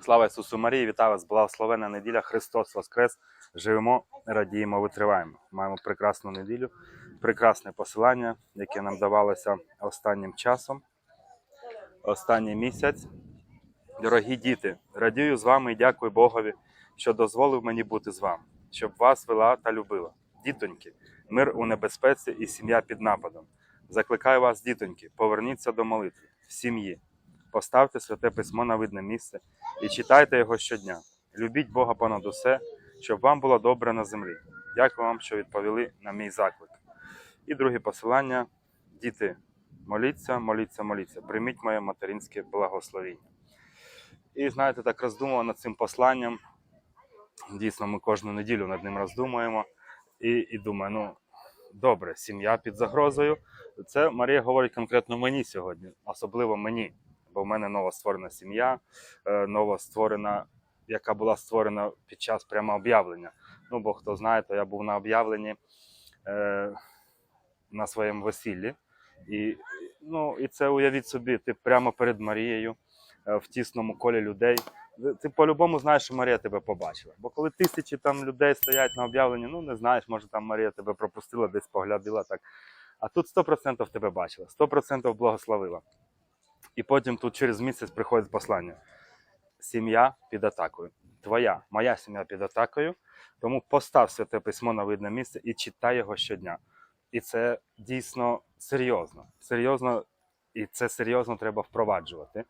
Слава Ісусу Марії, вітаю вас, благословена неділя, Христос Воскрес. Живемо, радіємо, витриваємо. Маємо прекрасну неділю, прекрасне посилання, яке нам давалося останнім часом, останній місяць. Дорогі діти, радію з вами і дякую Богові, що дозволив мені бути з вами, щоб вас вела та любила. Дітоньки, мир у небезпеці і сім'я під нападом. Закликаю вас, дітоньки, поверніться до молитви в сім'ї. Поставте святе письмо на видне місце і читайте його щодня. Любіть Бога понад усе, щоб вам було добре на землі. Дякую вам, що відповіли на мій заклик. І друге посилання: діти, моліться, моліться, моліться. Прийміть моє материнське благословіння. І знаєте, так роздумував над цим посланням. Дійсно, ми кожну неділю над ним роздумуємо. І, і думаю, ну добре, сім'я під загрозою. Це Марія говорить конкретно мені сьогодні, особливо мені бо в мене нова створена сім'я, е, нова створена, яка була створена під час прямо об'явлення. Ну, бо хто знає, то я був на об'явленні е, на своєму весіллі. І, ну, і це уявіть собі, ти прямо перед Марією е, в тісному колі людей. Ти по-любому знаєш, що Марія тебе побачила. Бо коли тисячі там людей стоять на об'явленні, ну не знаєш, може там Марія тебе пропустила, десь поглядила так. А тут 100% тебе бачила, 100% благословила. І потім тут через місяць приходить послання. Сім'я під атакою. Твоя, моя сім'я під атакою. Тому постав святе письмо на видне місце і читай його щодня. І це дійсно серйозно. Серйозно, і це серйозно треба впроваджувати.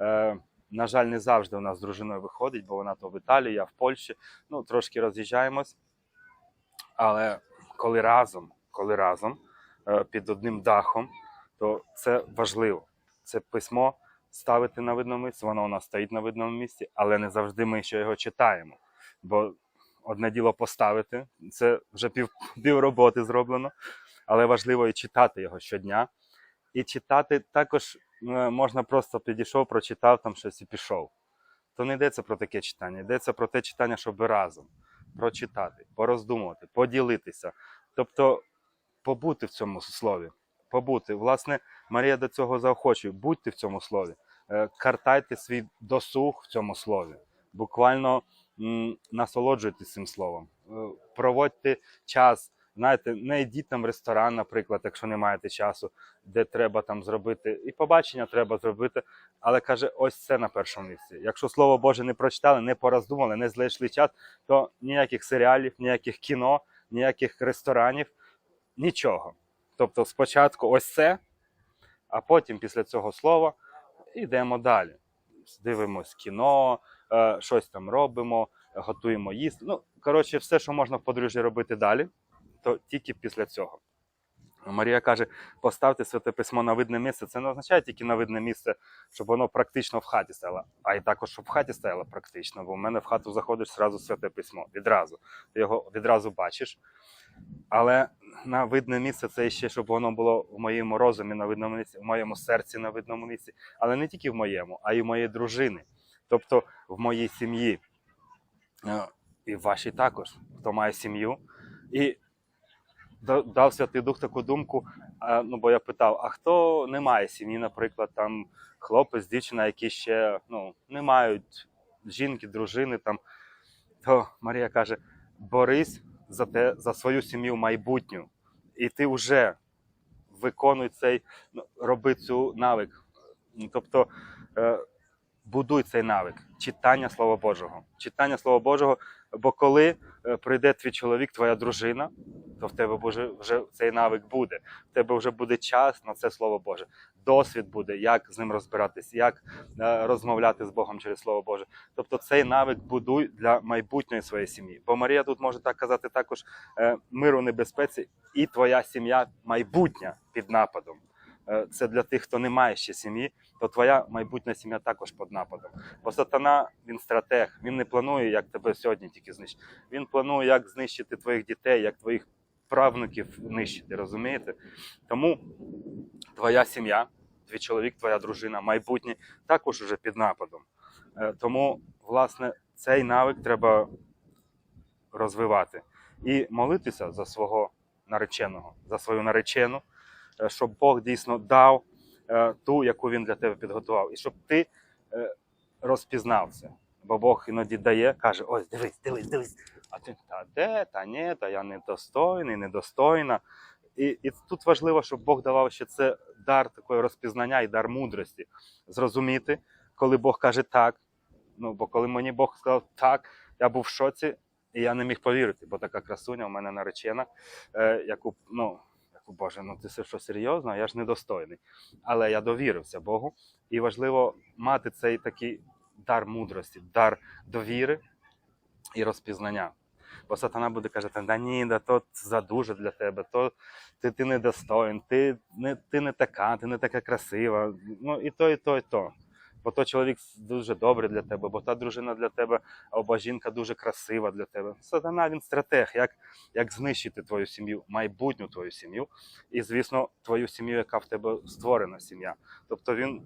Е, на жаль, не завжди у нас з дружиною виходить, бо вона то в Італії, я в Польщі. Ну, трошки роз'їжджаємось. Але коли разом, коли разом е, під одним дахом, то це важливо це письмо ставити на видному місці, воно у нас стоїть на видному місці, але не завжди ми ще його читаємо. Бо одне діло поставити, це вже пів, пів роботи зроблено, але важливо і читати його щодня. І читати також е, можна просто підійшов, прочитав там щось і пішов. То не йдеться про таке читання, йдеться про те читання, щоб разом прочитати, пороздумувати, поділитися. Тобто побути в цьому слові побути. Власне, Марія до цього заохочує. Будьте в цьому слові, Е, картайте свій досуг в цьому слові. Буквально насолоджуйтесь цим словом, Е, проводьте час. Знаєте, не йдіть там в ресторан, наприклад, якщо не маєте часу, де треба там зробити, і побачення треба зробити. Але каже, ось це на першому місці. Якщо слово Боже не прочитали, не пороздумали, не знайшли час, то ніяких серіалів, ніяких кіно, ніяких ресторанів, нічого. Тобто спочатку ось це, а потім після цього слова йдемо далі. Дивимось кіно, е, щось там робимо, готуємо їсти. Ну, коротше, все, що можна в подружжі робити далі, то тільки після цього. Марія каже: поставте святе письмо на видне місце. Це не означає тільки на видне місце, щоб воно практично в хаті стояло, а й також, щоб в хаті стояло практично. Бо в мене в хату заходиш зразу святе письмо. Відразу. Ти його відразу бачиш. Але на видне місце це ще, щоб воно було в моєму розумі на видному місці, в моєму серці на видному місці, але не тільки в моєму, а й в моєї дружини, тобто в моїй сім'ї. Е, І в вашій також, хто має сім'ю. І дав Святий Дух таку думку. е, Ну, бо я питав: а хто не має сім'ї, наприклад, там хлопець, дівчина, які ще ну, не мають жінки, дружини там. То Марія каже: борись за те, за свою сім'ю майбутню. І ти вже виконуй цей, ну, роби цю навик. Ну, Тобто е, будуй цей навик, читання Слова Божого. Читання Слова Божого, бо коли е, прийде твій чоловік, твоя дружина, то в тебе вже, вже цей навик буде. В тебе вже буде час на це Слово Боже. Досвід буде, як з ним розбиратись, як е, розмовляти з Богом через Слово Боже. Тобто цей навик будуй для майбутньої своєї сім'ї. Бо Марія тут може так казати також е, миру небезпеці, і твоя сім'я майбутня під нападом. Е, Це для тих, хто не має ще сім'ї, то твоя майбутня сім'я також під нападом. Бо сатана він стратег, він не планує, як тебе сьогодні тільки знищити. Він планує, як знищити твоїх дітей, як твоїх правнуків нищити, розумієте? Тому твоя сім'я, твій чоловік, твоя дружина, майбутнє також уже під нападом. Е, Тому, власне, цей навик треба розвивати і молитися за свого нареченого, за свою наречену, е, щоб Бог дійсно дав е, ту, яку він для тебе підготував, і щоб ти розпізнав це. Бо Бог іноді дає, каже: ось дивись, дивись, дивись. А ти та де, та ні, та я недостойний, недостойна. І, і тут важливо, щоб Бог давав ще це дар такої розпізнання і дар мудрості. Зрозуміти, коли Бог каже так. Ну, бо коли мені Бог сказав так, я був в шоці, і я не міг повірити, бо така красуня у мене наречена, е, яку, ну, яку, Боже, ну ти все що серйозно, я ж недостойний. Але я довірився Богу. І важливо мати цей такий дар мудрості, дар довіри і розпізнання. Бо сатана буде казати, да ні, да то задуже для тебе, то ти, ти недостоїн, ти не, ти не така, ти не така красива. Ну і то, і то, і то. Бо то чоловік дуже добрий для тебе, бо та дружина для тебе, або жінка дуже красива для тебе. Сатана він стратег, як, як знищити твою сім'ю, майбутню твою сім'ю, і, звісно, твою сім'ю, яка в тебе створена сім'я. Тобто він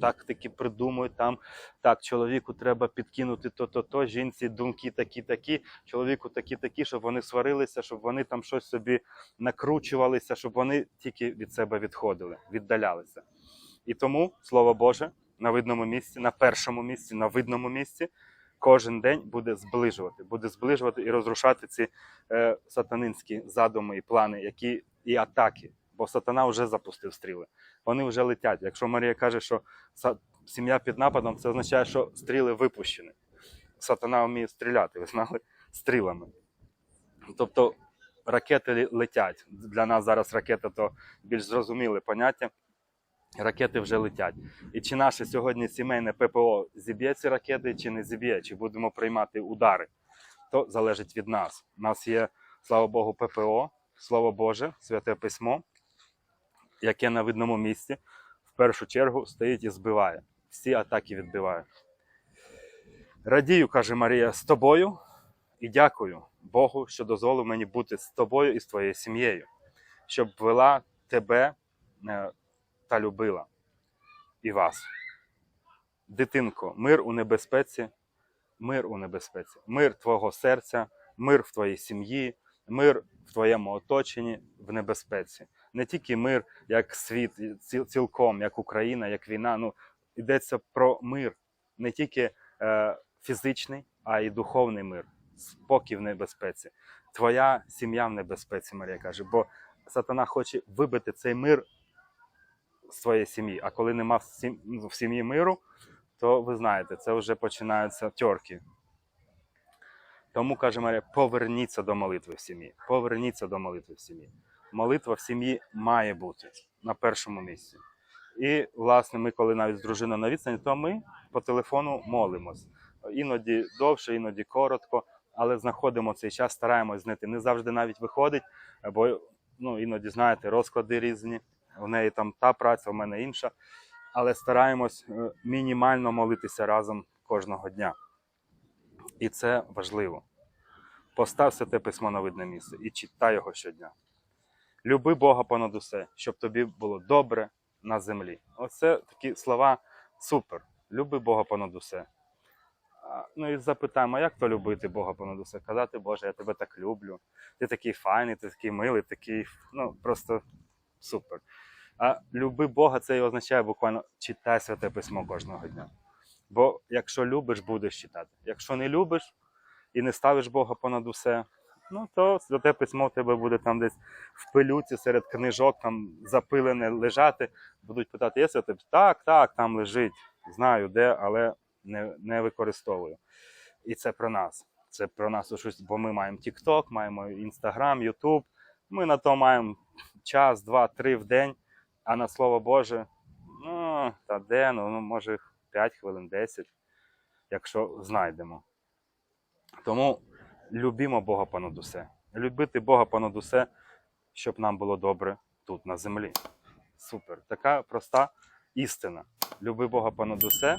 тактики придумує там. Так, чоловіку треба підкинути то-то, то жінці думки такі-такі, чоловіку такі-такі, щоб вони сварилися, щоб вони там щось собі накручувалися, щоб вони тільки від себе відходили, віддалялися. І тому слово Боже на видному місці, на першому місці, на видному місці. Кожен день буде зближувати, буде зближувати і розрушати ці е, сатанинські задуми і плани, які і атаки. Бо сатана вже запустив стріли. Вони вже летять. Якщо Марія каже, що сім'я під нападом, це означає, що стріли випущені. Сатана вміє стріляти, ви знали, стрілами. Тобто ракети летять. Для нас зараз ракета то більш зрозуміле поняття. Ракети вже летять. І чи наше сьогодні сімейне ППО зіб'є ці ракети, чи не зіб'є, чи будемо приймати удари, то залежить від нас. У нас є, слава Богу, ППО, Слово Боже, Святе Письмо, яке на видному місці в першу чергу стоїть і збиває. Всі атаки відбиває. Радію, каже Марія, з тобою і дякую Богу, що дозволив мені бути з тобою і з твоєю сім'єю, щоб вела тебе е, та любила і вас. Дитинко, мир у небезпеці, мир у небезпеці, мир твого серця, мир в твоїй сім'ї, мир в твоєму оточенні в небезпеці. Не тільки мир як світ цілком, як Україна, як війна. Ну йдеться про мир, не тільки е, фізичний, а й духовний мир, спокій в небезпеці. Твоя сім'я в небезпеці, Марія каже, бо сатана хоче вибити цей мир з твоєї сім'ї. А коли нема в сім'ї миру, то ви знаєте, це вже починаються тьорки. Тому каже Марія, поверніться до молитви в сім'ї. Поверніться до молитви в сім'ї. Молитва в сім'ї має бути на першому місці. І, власне, ми, коли навіть з дружиною на відстані, то ми по телефону молимось. Іноді довше, іноді коротко, але знаходимо цей час, стараємось знайти. Не завжди навіть виходить, бо ну, іноді, знаєте, розклади різні. У неї там та праця, у мене інша. Але стараємось е, мінімально молитися разом кожного дня. І це важливо. Постав святе письмо на видне місце і читай його щодня. Люби Бога понад усе, щоб тобі було добре на землі. Оце такі слова супер. Люби Бога понад усе. Ну і запитаємо, як то любити Бога понад усе? Казати, Боже, я тебе так люблю. Ти такий файний, ти такий милий, такий, ну просто супер. А люби Бога, це і означає буквально читай святе письмо кожного дня. Бо якщо любиш, будеш читати. Якщо не любиш і не ставиш Бога понад усе, ну то святе письмо в тебе буде там десь в пилюці серед книжок, там запилене лежати. Будуть питати, є святе? Так, так, там лежить. Знаю де, але не, не використовую. І це про нас. Це про нас щось, бо ми маємо TikTok, маємо Instagram, YouTube. Ми на то маємо час, два, три в день, а на слово Боже, ну, та де, ну, ну може 5 хвилин, 10, якщо знайдемо. Тому любімо Бога понад усе. Любити Бога понад усе, щоб нам було добре тут, на землі. Супер. Така проста істина. Люби Бога понад усе,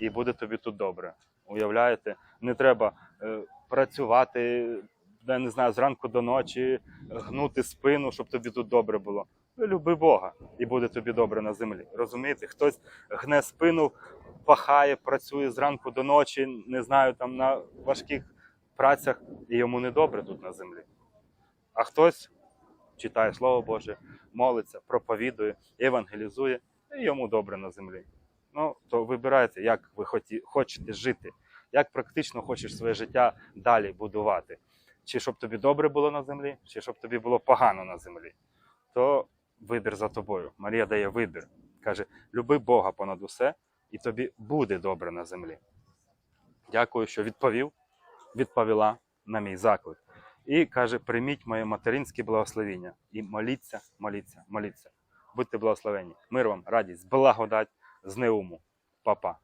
і буде тобі тут добре. Уявляєте, не треба е, працювати, я не знаю, зранку до ночі, гнути спину, щоб тобі тут добре було. Люби Бога, і буде тобі добре на землі. Розумієте? Хтось гне спину, пахає, працює зранку до ночі, не знаю, там на важких працях, і йому не добре тут на землі. А хтось читає Слово Боже, молиться, проповідує, евангелізує, і йому добре на землі. Ну, то вибирайте, як ви хочете жити, як практично хочеш своє життя далі будувати. Чи щоб тобі добре було на землі, чи щоб тобі було погано на землі. То вибір за тобою. Марія дає вибір. Каже: люби Бога понад усе, і тобі буде добре на землі. Дякую, що відповів, відповіла на мій заклик. І каже: прийміть моє материнське благословіння і моліться, моліться, моліться. Будьте благословені. Мир вам, радість, благодать з неуму. Па-па.